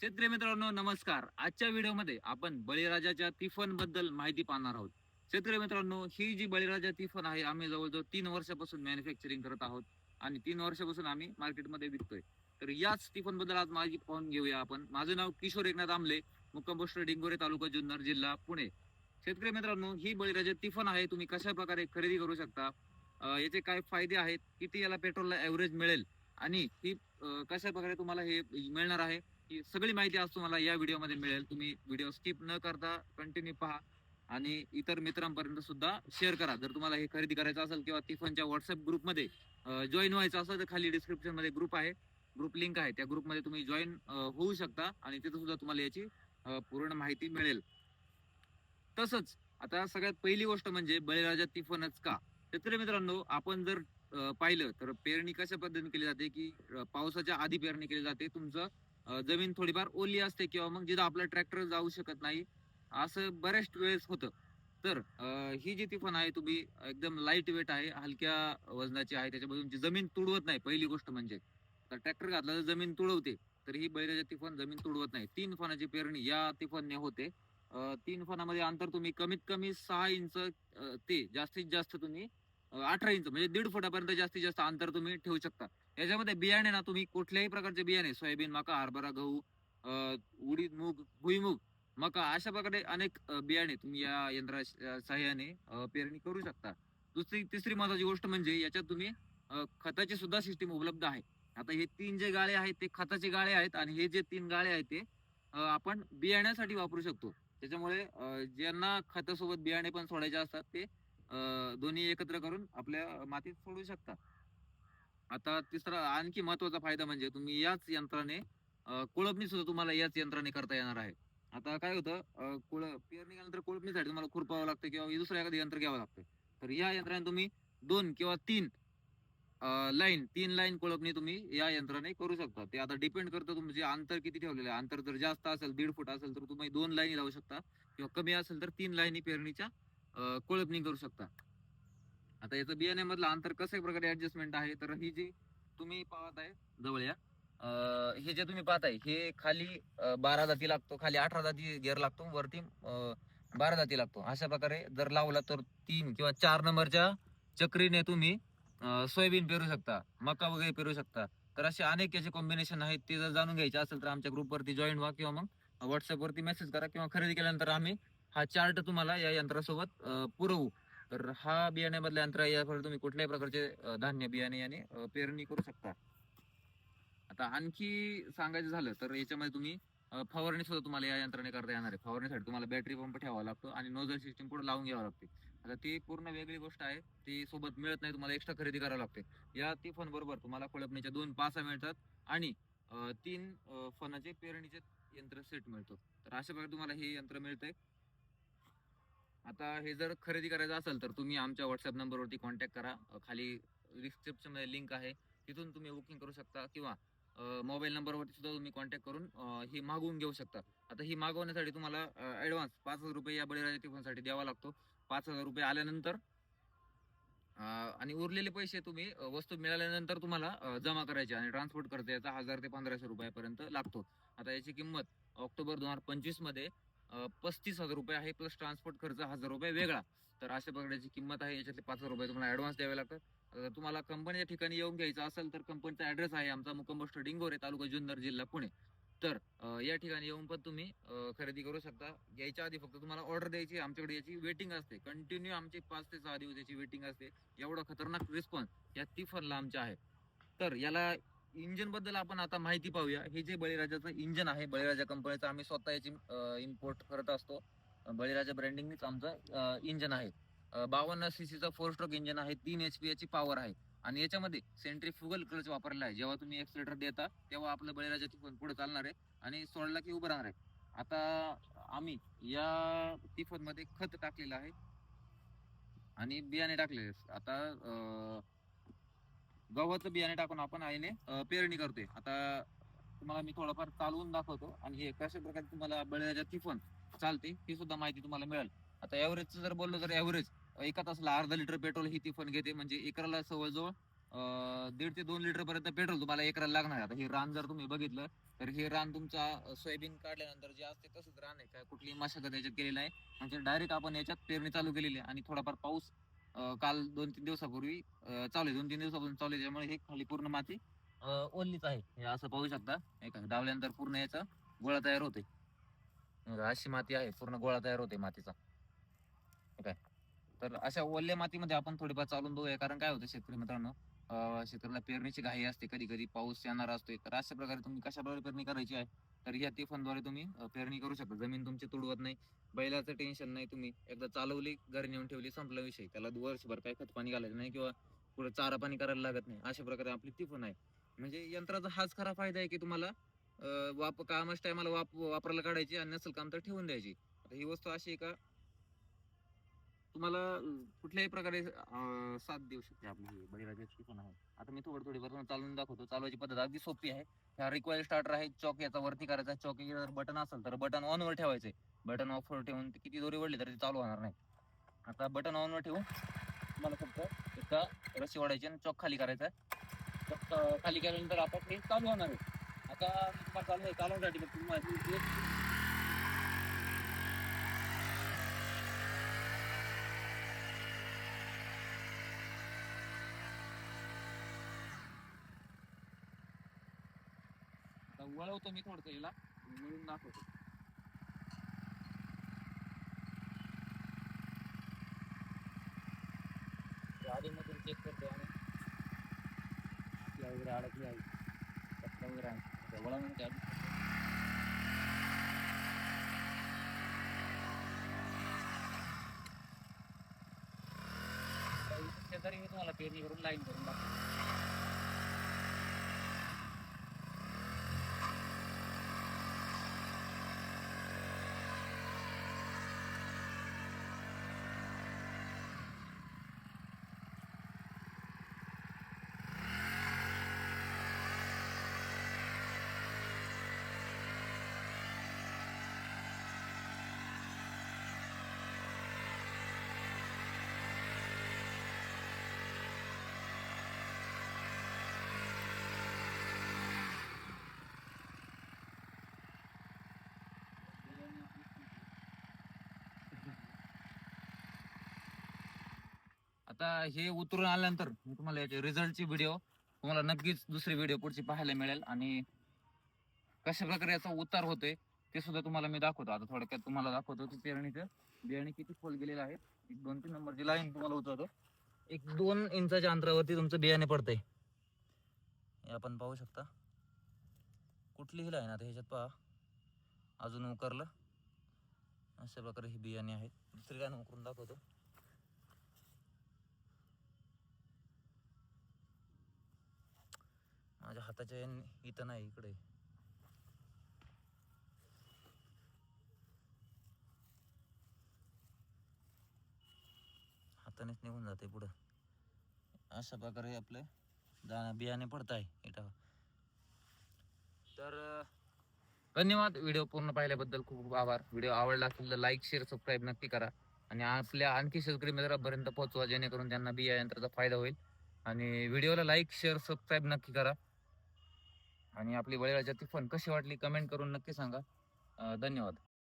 शेतकरी मित्रांनो नमस्कार. आजच्या व्हिडिओमध्ये आपण बळीराजाच्या तिफनबद्दल माहिती पाहणार आहोत. शेतकरी मित्रांनो ही जी बळीराजा तिफन आहे आम्ही जवळजवळ तीन वर्षापासून मॅन्युफॅक्चरिंग करत आहोत आणि तीन वर्षापासून आम्ही मार्केटमध्ये विकतोय. तर याच तिफनबद्दल आज माझी पाहून घेऊया आपण. माझं नाव किशोर एकनाथ आमले मुक्काम पोस्ट डिंगोरे तालुका जुन्नर जिल्हा पुणे. शेतकरी मित्रांनो ही बळीराजा तिफन आहे तुम्ही कशा प्रकारे खरेदी करू शकता? याचे काय फायदे आहेत? किती याला पेट्रोलला ऍव्हरेज मिळेल? आणि ही कशा प्रकारे तुम्हाला हे मिळणार आहे? ही सगळी माहिती आज तुम्हाला या व्हिडिओमध्ये मिळेल. तुम्ही व्हिडिओ स्किप न करता कंटिन्यू पहा आणि इतर मित्रांपर्यंत सुद्धा शेअर करा. जर तुम्हाला हे खरेदी करायचं असेल किंवा तिफनच्या व्हॉट्सअप ग्रुपमध्ये जॉईन व्हायचं असेल तर खाली डिस्क्रिप्शनमध्ये ग्रुप आहे. ग्रुप लिंक आहे. त्या ग्रुपमध्ये तुम्ही जॉईन होऊ शकता आणि तिथं सुद्धा तुम्हाला याची पूर्ण माहिती मिळेल. तसंच आता सगळ्यात पहिली गोष्ट म्हणजे बळीराजा तिफनच का? तर मित्रांनो आपण जर पाहिलं तर पेरणी कशा पद्धतीने केली जाते की पावसाच्या आधी पेरणी केली जाते? तुमचं जमीन थोडीफार ओली असते किंवा मग जिथं आपलं ट्रॅक्टर जाऊ शकत नाही असं बऱ्याच वेळेस होतं. तर ही जी तिफन आहे तुम्ही एकदम लाइट वेट आहे हलक्या वजनाची आहे त्याच्यामध्ये तुमची जमीन तुडवत नाही पहिली गोष्ट म्हणजे. तर ट्रॅक्टर घातला तर जमीन तुडवते तर ही बैलाच्या तिफन जमीन तुडवत नाही. तीन फणाची पेरणी या तिफनने होते. तीन फणामध्ये अंतर तुम्ही कमीत कमी सहा इंच ते जास्तीत जास्त तुम्ही अठरा इंच म्हणजे दीड फुटापर्यंत जास्तीत जास्त अंतर तुम्ही ठेवू शकता. याच्यामध्ये बियाणे ना तुम्ही कुठल्याही प्रकारचे बियाणे सोयाबीन मका हरभरा गहू उडीद मूग भुईमूग मका अशा प्रकारे अनेक बियाणे तुम्ही या यंत्रा सहाय्याने पेरणी करू शकता. दुसरी तिसरी महत्वाची गोष्ट म्हणजे याच्यात तुम्ही खताची सुद्धा सिस्टीम उपलब्ध आहे. आता हे तीन जे गाळे आहेत ते खताचे गाळे आहेत आणि हे जे तीन गाळे आहेत ते आपण बियाण्यासाठी वापरू शकतो. त्याच्यामुळे ज्यांना खतासोबत बियाणे पण सोडायचे असतात ते दोन्ही एकत्र करून आपल्या मातीत सोडू शकता. आता तिसरा आणखी महत्त्वाचा फायदा म्हणजे तुम्ही याच यंत्राने कुळपणी कोळपणी सुद्धा तुम्हाला याच यंत्राने करता येणार आहे. आता काय होतं कुळ कोळ पेरणी केल्यानंतर कोळपणीसाठी तुम्हाला खुरपावं लागतं किंवा दुसरं एखादं यंत्र घ्यावं लागतं. तर या यंत्राने तुम्ही दोन किंवा तीन लाईन तीन लाईन कोळपणी तुम्ही या यंत्राने करू शकता. ते आता डिपेंड करतं तुमचे अंतर किती ठेवलेलं आहे. अंतर जर जास्त असेल दीड फूट असेल तर तुम्ही दोन लाईनी लावू शकता किंवा कमी असेल तर तीन लाईनी पेरणीच्या कोळपणी करू शकता. आता याचं बियाणे मधलं अंतर कसं प्रकारे ऍडजस्टमेंट आहे तर ही जी तुम्ही पाहत आहे जवळ या. हे जे तुम्ही पाहताय हे खाली बारा जाती लागतो खाली अठरा जाती गेअर लागतो वरती बारा जाती लागतो. अशा प्रकारे जर लावला तर तीन किंवा चार नंबरच्या चक्रीने तुम्ही सोयाबीन पेरू शकता मका वगैरे पेरू शकता. तर असे अनेक याचे कॉम्बिनेशन आहेत ते जर जाणून घ्यायचे असेल तर आमच्या ग्रुपवरती जॉईन व्हा किंवा मग व्हॉट्सअपवरती मेसेज करा किंवा खरेदी केल्यानंतर आम्ही हा चार्ट तुम्हाला या यंत्रासोबत पुरवू. तर हा बियाण्यामधला यंत्र आहे तुम्ही कुठल्याही प्रकारचे धान्य बियाणे याने पेरणी करू शकता. आता आणखी सांगायचं झालं तर याच्यामध्ये तुम्ही फवारणी सुद्धा तुम्हाला या यंत्राने करता येणार आहे. फवारणीसाठी तुम्हाला बॅटरी पंप ठेवावा लागतो आणि नोझल सिस्टीम पुढे लावून घ्यावं लागते. आता ती पूर्ण वेगळी गोष्ट आहे ती सोबत मिळत नाही तुम्हाला एक्स्ट्रा खरेदी करावी लागते. या ती फन बरोबर तुम्हाला कोळपणीच्या दोन पासा मिळतात आणि तीन फनाचे पेरणीचे यंत्र सेट मिळतो. तर अशा प्रकारे तुम्हाला हे यंत्र मिळतंय. आता हे जर खरेदी करायचं असेल तर तुम्ही आमच्या व्हॉट्सअप नंबरवरती कॉन्टॅक्ट करा. खाली डिस्क्रिप्शनमध्ये लिंक आहे. तिथून तुम्ही बुकिंग करू शकता किंवा मोबाईल नंबरवरती सुद्धा तुम्ही कॉन्टॅक्ट करून ही मागवून घेऊ शकता. आता ही मागवण्यासाठी तुम्हाला ॲडव्हान्स पाच हजार रुपये या बळीराजा टिफनसाठी द्यावा लागतो. पाच हजार रुपये आल्यानंतर आणि उरलेले पैसे तुम्ही वस्तू मिळाल्यानंतर तुम्हाला जमा करायचे आणि ट्रान्सपोर्ट करता याचा हजार ते पंधराशे रुपयापर्यंत लागतो. आता याची किंमत ऑक्टोबर दोन हजार पंचवीसमध्ये पस्तीस हजार रुपये आहे प्लस ट्रान्सपोर्ट खर्च हजार रुपये वेगळा. तर अशा प्रकारची किंमत आहे याच्यातले पाच हजार रुपये तुम्हाला ऍडव्हान्स द्यावे लागतात. तुम्हाला कंपनीच्या ठिकाणी येऊन घ्यायचं असेल तर कंपनीचा ऍड्रेस आहे आमचा मुक्काम पोस्ट डिंगोरे तालुका जुन्नर जिल्हा पुणे. तर या ठिकाणी येऊन पण तुम्ही खरेदी करू शकता. यायच्या आधी फक्त तुम्हाला ऑर्डर द्यायची आमच्याकडे याची वेटिंग असते. कंटिन्यू आमची पाच ते सहा दिवस याची वेटिंग असते. एवढा खतरनाक रिस्पॉन्स या तिफनला आमच्या आहे. तर याला इंजिनबद्दल आपण आता माहिती पाहूया. हे जे बळीराजाचं इंजिन आहे बळीराजा कंपनीचं आम्ही स्वतः याची इम्पोर्ट करत असतो. बळीराजा ब्रँडिंगनीच आमचं इंजिन आहे. बावन्न सी सीचं फोर स्ट्रोक इंजिन आहे तीन एच पी याची पॉवर आहे. आणि याच्यामध्ये सेंट्री फुगल क्लच वापरला आहे. जेव्हा तुम्ही एक्सलेटर देता तेव्हा आपलं बळीराजा तिफन पुढे चालणार आहे आणि सोडला की उभं राहणार आहे. आता आम्ही या तिफनमध्ये खत टाकलेलं आहे. आणि बियाणे टाकलेले आता गव्हाचं बियाणे टाकून आपण आईने पेरणी करतोय. आता तुम्हाला मी थोडंफार चालवून दाखवतो आणि हे कशा प्रकारे तुम्हाला बळीराजा तिफन चालते ही सुद्धा माहिती तुम्हाला मिळेल. आता ॲव्हरेजचं जर बोललो तर ॲव्हरेज एका तासाला अर्धा लिटर पेट्रोल ही तिफन घेते. म्हणजे एकराला जवळजवळ जवळ दीड ते दोन लिटर पर्यंत पेट्रोल तुम्हाला एकराला लागणार आता हे रान जर तुम्ही बघितलं तर हे रान तुमचा सोयाबीन काढल्यानंतर जे असते तसंच रान आहे. काय कुठली मशागत याच्यात केलेली आहे म्हणजे डायरेक्ट आपण याच्यात पेरणी चालू केलेली आहे. आणि थोडाफार पाऊस काल दोन तीन दिवसापूर्वी चालू आहे दोन तीन दिवसापासून चालू आहे त्यामुळे हे खाली पूर्ण माती अं, ओललीच आहे. हे असं पाहू शकता. हे डावल्यानंतर पूर्ण याचा गोळा तयार होते अशी माती आहे पूर्ण गोळा तयार होते मातीचा. काय? तर अशा ओल्या मातीमध्ये आपण थोडीफार चालून बघूया. कारण काय होतं शेतकरी मित्रांनो शेतकऱ्याला पेरणीची घाई असते कधी कधी पाऊस येणार असतोय. तर अशा प्रकारे तुम्ही कशा प्रकारे पेरणी करायची आहे? तर या तिफनद्वारे तुम्ही पेरणी करू शकता. जमीन तुमची तुडवत नाही बैलाचं टेन्शन नाही तुम्ही. एकदा चालवली घरी नेऊन ठेवली संपला विषय. त्याला वर्षभर काही खत पाणी घालायचं नाही किंवा पुढे चारा पाणी करायला लागत नाही. अशा प्रकारे आपली तिफन आहे. म्हणजे यंत्राचा हाच खरा फायदा आहे की तुम्हाला वाप कामच टायमाला वाप वापरायला काढायची आणि नसेल काम तर ठेवून द्यायची. आता ही वस्तू अशी आहे का तुम्हाला कुठल्याही प्रकारे अं, साथ देऊ शकते आपली ही बळीराजाची पण आहे. आता मी थोडी थोडी वरून चालून दाखवतो. चालवायची पद्धत अगदी सोपी आहे. ह्या रिक्वायर स्टार्टर आहे चॉक याचा वरती करायचा चॉक जर बटन असेल तर बटन ऑन वर ठेवायचे बटन ऑफ वर ठेवून ते किती दोरी वळली तर ते चालू होणार नाही. आता बटन ऑन वर ठेवून तुम्हाला फक्त एका रशी ओढायची आणि चॉक खाली करायचा चॉक अं, खाली केल्यानंतर आपण हे चालू होणार आहे. आता मी तुम्हाला चालू चालवण्यासाठी मग तुम्हाला वळवतो मी थोडंसं हिला. वळून दाखवतो. गाडीमधून चेक करतो आम्ही. आपल्या वगैरे अडकली आहे. कचरा वगैरे आहे. त्या वळवण्यासाठी आधी. शेजारी मी तुम्हाला पेरणी करून लाईन करून दाखवतो. आता हे उतरून आल्यानंतर मी तुम्हाला याचे रिझल्टची व्हिडिओ तुम्हाला नक्कीच दुसरी व्हिडिओ पुढची पाहायला मिळेल. आणि कशा प्रकारे याचा उतार होतोय ते सुद्धा तुम्हाला मी दाखवतो. आता थोडक्यात तुम्हाला दाखवतो की पेरणीचं बियाणे किती खोल गेलेलं आहे. एक दोन तीन नंबरची लाईन तुम्हाला उतरतो एक दोन इंचाच्या अंतरावरती तुमचं बियाणे पडतंय. हे आपण पाहू शकता. कुठलीही लाईन आता ह्याच्यात पहा. अजून उकरलं. अशा प्रकारे ही बियाणे आहेत. दुसरी लाईन उकरून दाखवतो. माझ्या हाताच्या इथं नाही इकडे. हातानेच निघून जाते पुढं. अशा प्रकारे आपले दाणा बियाणे पडत आहे इथं. तर धन्यवाद व्हिडिओ पूर्ण पाहिल्याबद्दल खूप खूप आभार. व्हिडिओ आवडला असेल तर लाईक शेअर सबस्क्राईब नक्की करा. आणि आपल्या आणखी शेतकरी मित्रांपर्यंत पोहोचवा जेणेकरून त्यांना बिया यंत्राचा फायदा होईल. आणि व्हिडिओला लाईक शेअर सबस्क्राईब नक्की करा. आणि आपली बळीराजा ती फन कशी वाटली? कमेंट करून नक्की सांगा. धन्यवाद.